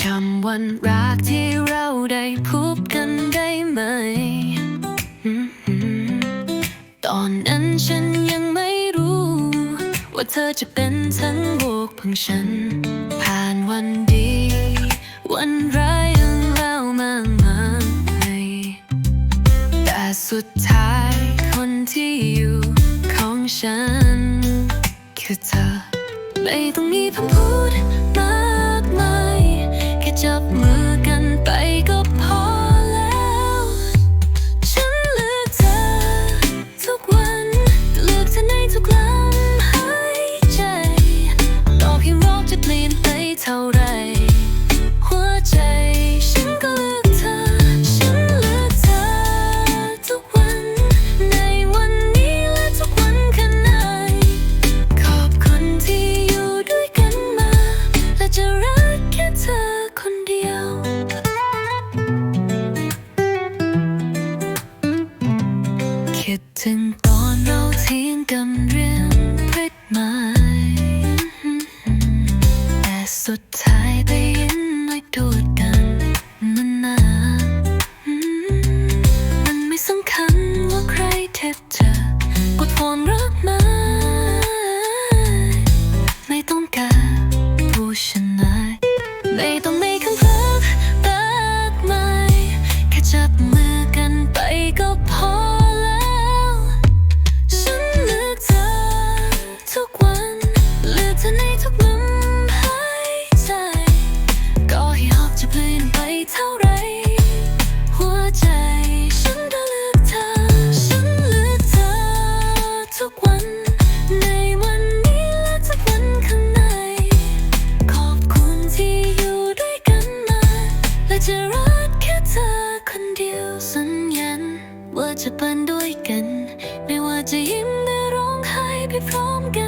จำวันรักที่เราได้พบกันได้ไหม ตอนนั้นฉันยังไม่รู้ ว่าเธอจะเป็นทั้งโลกพังฉัน ผ่านวันดี วันร้ายยังเล่ามากมายแต่สุดท้าย ฉัน คือเธอ ไม่ต้องมีคำพูดมากมายแค่จับมือกันไปก็พอแล้ว ฉันเลือกเธอ ทุกวันเลือกเธอในทุกลมหายใจต่อเพียงโลกจะเปลี่ยนไปเท่าไร ถึงตอนเราเทียงกันเรื่องเพชรไม้แต่สุดท้ายได้ยินไม่ดูดกันมันนานมันไม่สำคัญว่าใครเทเธอ เดียวสัญญาณว่าจะเป็นด้วยกัน ไม่ว่าจะยิ้มหรือร้องไห้ไปพร้อมกัน